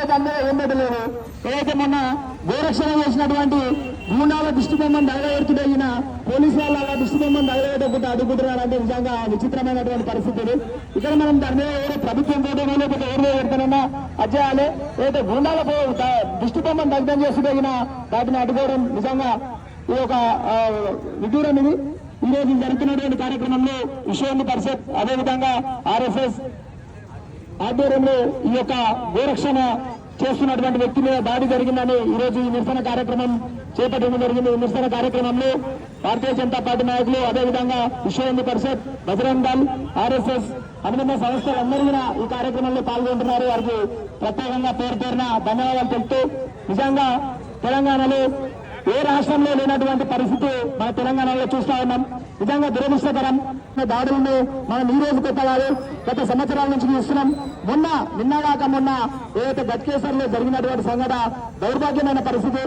అందులో ఏం ఏదైతే మొన్న గోరక్షణ చేసినటువంటి గూండాల దృష్టి బొమ్మను తగలబెడుతున్న పోలీసు వాళ్ళ అలా దృష్టి బొమ్మను తగలబెట్టకుండా అడుగుతున్నారంటే నిజంగా విచిత్రమైనటువంటి పరిస్థితులు. ఇక్కడ మనం దాని మీద ఎవరో ప్రభుత్వం పోటీనో లేకపోతే ఎవరు పెడతానన్నా అధ్యాయాలు. ఏదైతే గూండాల పో- ద- దృష్టి బొమ్మను దగ్ధం చేస్తున్న వాటిని అడ్డుకోవడం నిజంగా ఇది ఒక విదూరం ఇది. ఈ రోజు జరుగుతున్నటువంటి కార్యక్రమంలో విషయాన్ని పరిషత్ అదేవిధంగా ఆర్ఎస్ఎస్ ఆధ్వర్యంలో ఈ యొక్క గోరక్షణ చేస్తున్నటువంటి వ్యక్తి మీద దాడి జరిగిందని ఈ రోజు ఈ నిరసన కార్యక్రమం చేపట్టడం జరిగింది. ఈ నిరసన కార్యక్రమంలో భారతీయ జనతా పార్టీ నాయకులు అదేవిధంగా విశ్వ హిందూ పరిషత్ బజరంగ్ దళ్ ఆర్ఎస్ఎస్ అనుబంధ సంస్థలందరూ కూడా ఈ కార్యక్రమంలో పాల్గొంటున్నారు. వారికి ప్రత్యేకంగా పేరు పేరున ధన్యవాదాలు తెలుపుతూ నిజంగా తెలంగాణలో ఏ రాష్ట్రంలో లేనటువంటి పరిస్థితి మన తెలంగాణలో చూస్తా ఉన్నాం. నిజంగా దురదృష్టకరం. దాడులను మనం ఈ రోజు కొత్త కాదు గత సంవత్సరాల నుంచి చూస్తున్నాం మొన్న నిన్నగాక మొన్న ఏదైతే గట్కేసర్లో జరిగినటువంటి సంఘటన దౌర్భాగ్యమైన పరిస్థితి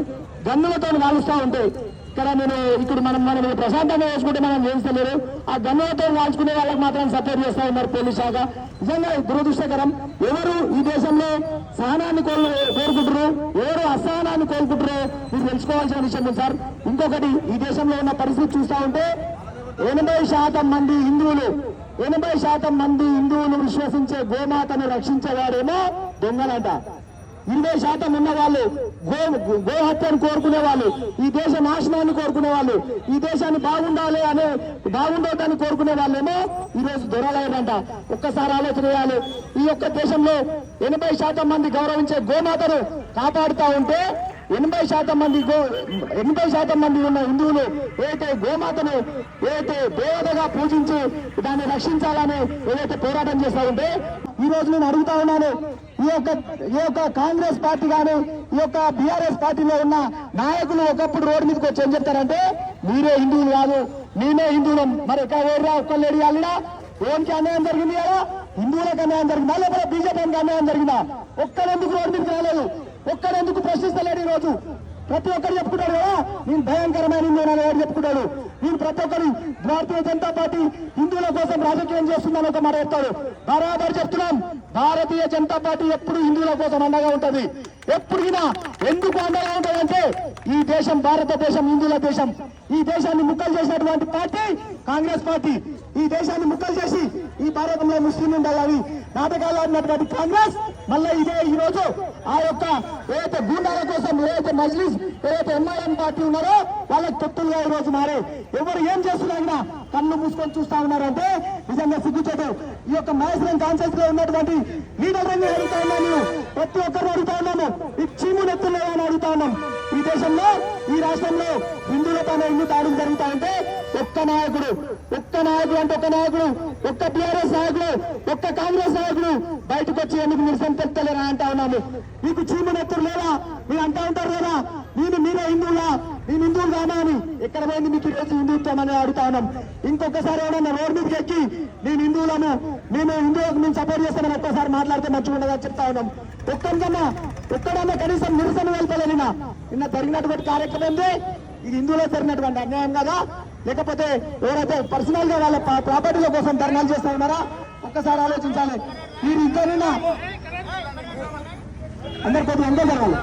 గన్నులతో కాలుస్తా ఉంటాయి ఇక్కడ నేను ఇక్కడ మనం మనం ప్రశాంతంగా వేసుకుంటే మనం చేస్తలేరు ఆ గన్నులతో కాల్చుకునే వాళ్ళకి మాత్రం సపోర్ట్ చేస్తా ఉన్నారు పోలీస్ శాఖ. నిజంగా దురదృష్టకరం. ఎవరు ఈ దేశంలో సహనాన్ని కోల్ కోరుకుంటారు ఎవరు అసహనాన్ని కోరుకుంటారో మీరు తెలుసుకోవాల్సిన విషయం సార్? ఇంకొకటి ఈ దేశంలో ఉన్న పరిస్థితి చూస్తా ఉంటే ఎనభై శాతం మంది హిందువులు ఎనభై శాతం మంది హిందువులు విశ్వసించే గోమాతను రక్షించేవాడేమో దొంగలంట. ఇరవై శాతం ఉన్న వాళ్ళు గో గో హత్యను కోరుకునే వాళ్ళు ఈ దేశ నాశనాన్ని కోరుకునే వాళ్ళు ఈ దేశాన్ని బాగుండాలి అనే బాగుండొద్దని కోరుకునే వాళ్ళేమో ఈ రోజు దొరలేదంట ఒక్కసారి ఆలోచన చేయాలి. ఈ యొక్క దేశంలో ఎనభై శాతం మంది గౌరవించే గోమాతను కాపాడుతూ ఉంటే ఎనభై శాతం మంది గో ఎనభై శాతం మంది ఉన్న హిందువులు ఏదైతే గోమాతను ఏదైతే దేవతగా పూజించి దాన్ని రక్షించాలని ఏదైతే పోరాటం చేస్తారంటే ఈ రోజు నేను అడుగుతా ఉన్నాను ఈ యొక్క ఈ యొక్క కాంగ్రెస్ పార్టీ కానీ ఈ యొక్క బీఆర్ఎస్ పార్టీలో ఉన్న నాయకులు ఒకప్పుడు రోడ్డు మీదకి వచ్చి ఏం చెప్తారంటే మీరే హిందువులు కాదు మేమే హిందువులం. మరి ఎక్కడ ఒక్క ఒక్కళ్ళు అల్లినా ఓన్కి అన్యాయం జరిగింది కదా? హిందువులకు అన్యాయం జరిగిందా? లేకపోతే బీజేపీకి అన్యాయం జరిగిందా? ఒక్కరెందుకు రోడ్డు మీదకి రాలేదు? ఒక్కరెందుకు ప్రశ్నిస్తలేడు ఈ రోజు ప్రతి ఒక్కరు చెప్పుకుంటాడు కదా నేను భయంకరమైన హిందూ అని ఎవరు చెప్పుకుంటాడు? నేను ప్రతి ఒక్కరు భారతీయ జనతా పార్టీ హిందువుల కోసం రాజకీయం చేస్తుందని ఒక మాట చెప్తాడు. బరాబర్ చెప్తున్నాం భారతీయ జనతా పార్టీ ఎప్పుడు హిందువుల కోసం అండగా ఉంటది? ఎప్పుడైనా ఎందుకు అండగా ఉంటదంటే ఈ దేశం భారతదేశం హిందువుల దేశం. ఈ దేశాన్ని ముక్కలు చేసినటువంటి పార్టీ కాంగ్రెస్ పార్టీ. ఈ దేశాన్ని ముక్కలు చేసి ఈ భారతంలో ముస్లిం ఉండాలని నాటకాలు ఆడినటువంటి కాంగ్రెస్ మళ్ళీ ఇదే ఈ రోజు ఆ యొక్క ఏదైతే గూండాల కోసం ఏదైతే మజ్లిస్ ఏదైతే ఎంఐఎం పార్టీ ఉన్నారో వాళ్ళకి తొత్తులుగా ఈ రోజు మారే. ఎవరు ఏం చేస్తున్నా కళ్ళు మూసుకొని చూస్తా ఉన్నారంటే నిజంగా సిగ్గుచేటు. ఈ యొక్క మహేశ్వరం కాన్సెన్స్లో ఉన్నటువంటి లీడర్లను అడుగుతా ఉన్నాను ప్రతి ఒక్కరు అడుగుతా ఉన్నాము. ఈ చీము నెత్తుల్లో అని అడుగుతా ఉన్నాం. ఈ దేశంలో ఈ రాష్ట్రంలో హిందువులపైన ఎన్ని దాడులు జరుగుతా ఉంటే ఒక్క నాయకుడు ఒక్క నాయకుడు అంటే ఒక్క నాయకుడు ఒక్క టీఆర్ఎస్ నాయకుడు ఒక్క కాంగ్రెస్ నాయకుడు బయటకు వచ్చి ఎందుకు నిరసన తెలుస్తలేరా అంటా ఉన్నాము. మీకు చీమ నెత్తురు లేదా? మీరు అంటా ఉంటారు కదా నేను మీరే హిందువులా? నేను హిందువులు కానా అని? ఎక్కడ పోయింది మీకు ఈరోజు హిందుత్వం అని అడుగుతా ఉన్నాం. ఇంకొకసారి ఎవడన్నా రోడ్ మీదకి ఎక్కి నేను హిందువులను మేము హిందువులకు మేము సపోర్ట్ చేస్తామని ఒక్కసారి మాట్లాడితే మంచిగా చెప్తా ఉన్నాం. ఒక్కరికన్నా ఒక్కడన్నా కనీసం నిరసన వెళ్తలే నిన్న నిన్న జరిగినటువంటి కార్యక్రమం ఇది హిందువులో జరిగినటువంటి అన్యాయం కదా. లేకపోతే ఎవరైతే పర్సనల్గా వాళ్ళ ప్రాపర్టీల కోసం ధర్నాలు చేస్తా ఉన్నారా ఒక్కసారి ఆలోచించాలి. మీరు ఇద్దరున్నా అందరు కొద్దిగా ఎంతో జరగాలి.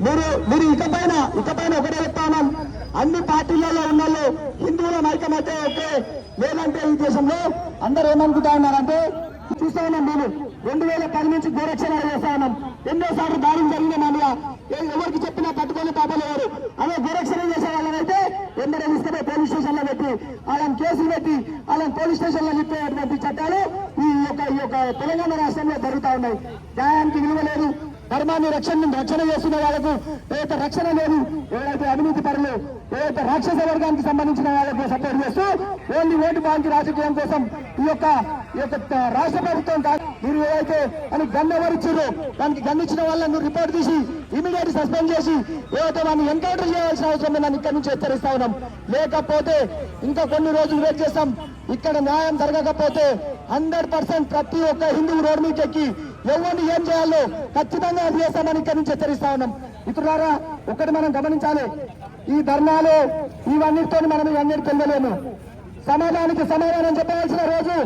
మీరు మీరు ఇకపైన ఇకపైన ఒకటే చెప్తా అన్ని పార్టీలలో ఉన్న వాళ్ళు హిందువుల ఐక్యమైతే ఓకే. లేదంటే ఈ దేశంలో అందరూ ఏమనుకుంటా ఉన్నారంటే చూస్తా ఉన్నాం మేము. రెండు వేల పది నుంచి గోరక్షణ చేస్తా ఉన్నాం. ఎన్నోసార్లు దాడులు జరిగిన మా మీద ఏ- ఎవరికి చెప్పినా పట్టుకొని పాపలు ఎవరు అదే గోరక్షణ చేసే వాళ్ళనైతే ఎందరో తీసుకుపోయి పోలీస్ స్టేషన్లో పెట్టి వాళ్ళని కేసులు పెట్టి వాళ్ళని పోలీస్ చట్టాలు ఈ యొక్క ఈ యొక్క తెలంగాణ రాష్ట్రంలో జరుగుతూ ఉన్నాయి. న్యాయానికి విలువ లేదు. ధర్మాన్ని రక్షణ రక్షణ చేస్తున్న వాళ్ళకు ఏదైతే రక్షణ లేదు. ఏదైతే అవినీతి పరులు ఏదైతే రాక్షస వర్గానికి సంబంధించిన వాళ్ళకు సపోర్ట్ చేస్తూ ఓన్లీ ఓటు బ్యాంక్ రాజకీయం కోసం ఈ యొక్క ఈ యొక్క రాష్ట్ర ప్రభుత్వం కాదు మీరు ఏదైతే అని గన్ ఎవరిచ్చారో దానికి గన్ ఇచ్చిన వాళ్ళని రిపోర్ట్ తీసి ఇమీడియట్ సస్పెండ్ చేసి ఏదైతే వాళ్ళని ఎన్కౌంటర్ చేయాల్సిన అవసరం ఉందని ఇక్కడి నుంచి హెచ్చరిస్తా ఉన్నాం. లేకపోతే ఇంకా కొన్ని రోజులు వెయిట్ చేస్తాం. ఇక్కడ న్యాయం జరగకపోతే హండ్రెడ్ పర్సెంట్ ప్రతి ఒక్క హిందువు రోడ్ మీద ఎక్కి ఎవరిని ఏం చేయాలో ఖచ్చితంగా అది చేస్తామని ఇక్కడి నుంచి హెచ్చరిస్తా ఉన్నాం. మిత్రులారా ఒకటి మనం గమనించాలి. ఈ ధర్నాలు ఇవన్నిటితో మనం ఇవన్నీ పొందలేము సమాజానికి సమాధానం చెప్పవలసిన రోజు